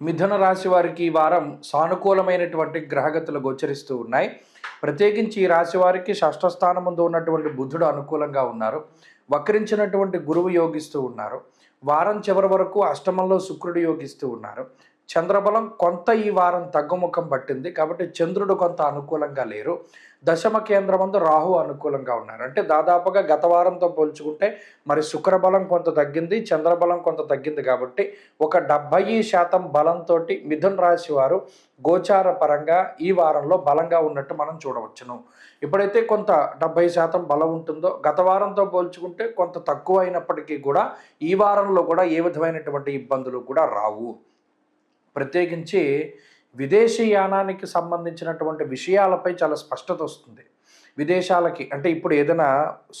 మిథున రాశి వారికి ఈ వారం సానుకూలమైనటువంటి గ్రహగతులు గోచరిస్తూ ఉన్నాయి. ప్రత్యేకించి ఈ రాశి వారికి షష్ఠస్థానం ముందు ఉన్నటువంటి బుధుడు అనుకూలంగా ఉన్నారు. వక్రించినటువంటి గురువు యోగిస్తూ ఉన్నారు. వారం చివరి వరకు అష్టమంలో శుక్రుడు యోగిస్తూ ఉన్నారు. చంద్రబలం కొంత ఈ వారం తగ్గుముఖం పట్టింది కాబట్టి చంద్రుడు కొంత అనుకూలంగా లేరు. దశమ కేంద్రమందు రాహు అనుకూలంగా ఉన్నారు. అంటే దాదాపుగా గత వారంతో పోల్చుకుంటే మరి శుక్రబలం కొంత తగ్గింది చంద్రబలం కొంత తగ్గింది కాబట్టి ఒక డెబ్బై శాతం బలంతో మిథున్ రాశి వారు గోచార పరంగా ఈ వారంలో బలంగా ఉన్నట్టు మనం చూడవచ్చును. ఎప్పుడైతే కొంత డెబ్బై శాతం బలం ఉంటుందో గత వారంతో పోల్చుకుంటే కొంత తక్కువ అయినప్పటికీ కూడా ఈ వారంలో కూడా ఏ విధమైనటువంటి ఇబ్బందులు కూడా రావు. ప్రత్యేకించి విదేశీయానానికి సంబంధించినటువంటి విషయాలపై చాలా స్పష్టత వస్తుంది. విదేశాలకి అంటే ఇప్పుడు ఏదైనా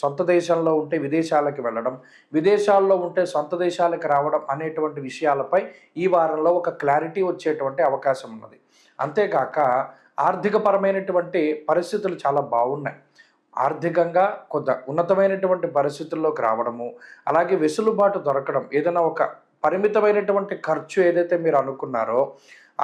సొంత దేశంలో ఉంటే విదేశాలకి వెళ్ళడం విదేశాల్లో ఉంటే సొంత దేశాలకు రావడం అనేటువంటి విషయాలపై ఈ వారంలో ఒక క్లారిటీ వచ్చేటువంటి అవకాశం ఉన్నది. అంతేకాక ఆర్థికపరమైనటువంటి పరిస్థితులు చాలా బాగున్నాయి. ఆర్థికంగా కొంత ఉన్నతమైనటువంటి పరిస్థితుల్లోకి రావడము అలాగే వెసులుబాటు దొరకడం ఏదైనా ఒక పరిమితమైనటువంటి ఖర్చు ఏదైతే మీరు అనుకున్నారో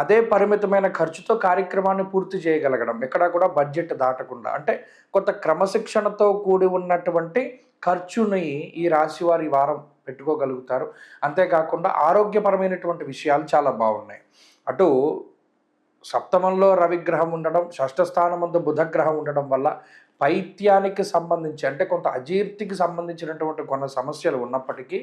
అదే పరిమితమైన ఖర్చుతో కార్యక్రమాన్ని పూర్తి చేయగలగడం ఎక్కడా కూడా బడ్జెట్ దాటకుండా అంటే కొంత క్రమశిక్షణతో కూడి ఉన్నటువంటి ఖర్చుని ఈ రాశి వారి వారం పెట్టుకోగలుగుతారు. అంతేకాకుండా ఆరోగ్యపరమైనటువంటి విషయాలు చాలా బాగున్నాయి. అటు సప్తమంలో రవిగ్రహం ఉండడం షష్ఠస్థానమందు బుధగ్రహం ఉండడం వల్ల పైత్యానికి సంబంధించి అంటే కొంత అజీర్తికి సంబంధించినటువంటి కొన్ని సమస్యలు ఉన్నప్పటికీ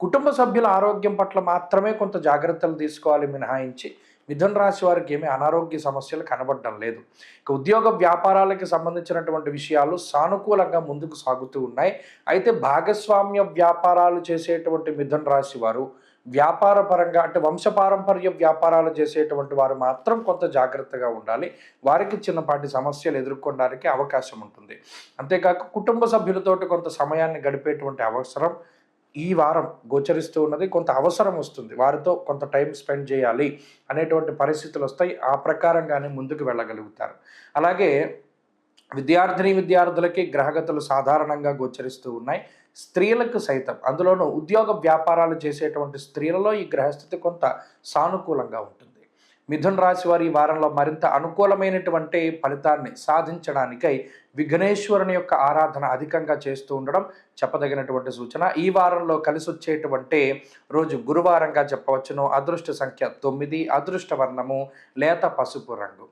కుటుంబ సభ్యుల ఆరోగ్యం పట్ల మాత్రమే కొంత జాగ్రత్తలు తీసుకోవాలి మినహాయించి మిథున రాశి వారికి ఏమీ అనారోగ్య సమస్యలు కనబడడం లేదు. ఇక ఉద్యోగ వ్యాపారాలకి సంబంధించినటువంటి విషయాలు సానుకూలంగా ముందుకు సాగుతూ ఉన్నాయి. అయితే భాగస్వామ్య వ్యాపారాలు చేసేటువంటి మిథున రాశి వారు వ్యాపార పరంగా అంటే వంశపారంపర్య వ్యాపారాలు చేసేటువంటి వారు మాత్రం కొంత జాగ్రత్తగా ఉండాలి. వారికి చిన్నపాటి సమస్యలు ఎదుర్కొనడానికి అవకాశం ఉంటుంది. అంతేకాక కుటుంబ సభ్యులతోటి కొంత సమయాన్ని గడిపేటువంటి అవసరం ఈ వారం గోచరిస్తూ ఉన్నది. కొంత అవసరం వస్తుంది. వారితో కొంత టైం స్పెండ్ చేయాలి అనేటువంటి పరిస్థితులు వస్తాయి. ఆ ప్రకారంగానే ముందుకు వెళ్ళగలుగుతారు. అలాగే విద్యార్థిని విద్యార్థులకి గ్రహగతులు సాధారణంగా గోచరిస్తూ ఉన్నాయి. స్త్రీలకు సైతం. అందులోనూ ఉద్యోగ వ్యాపారాలు చేసేటువంటి స్త్రీలలో ఈ గ్రహస్థితి కొంత సానుకూలంగా ఉంటుంది. మిథున్ రాశి వారి ఈ వారంలో మరింత అనుకూలమైనటువంటి ఫలితాన్ని సాధించడానికై విఘ్నేశ్వరుని యొక్క ఆరాధన అధికంగా చేస్తూ ఉండడం చెప్పదగినటువంటి సూచన. ఈ వారంలో కలిసి వచ్చేటువంటి రోజు గురువారంగా చెప్పవచ్చును. అదృష్ట సంఖ్య తొమ్మిది. అదృష్ట వర్ణము లేత పసుపు రంగు.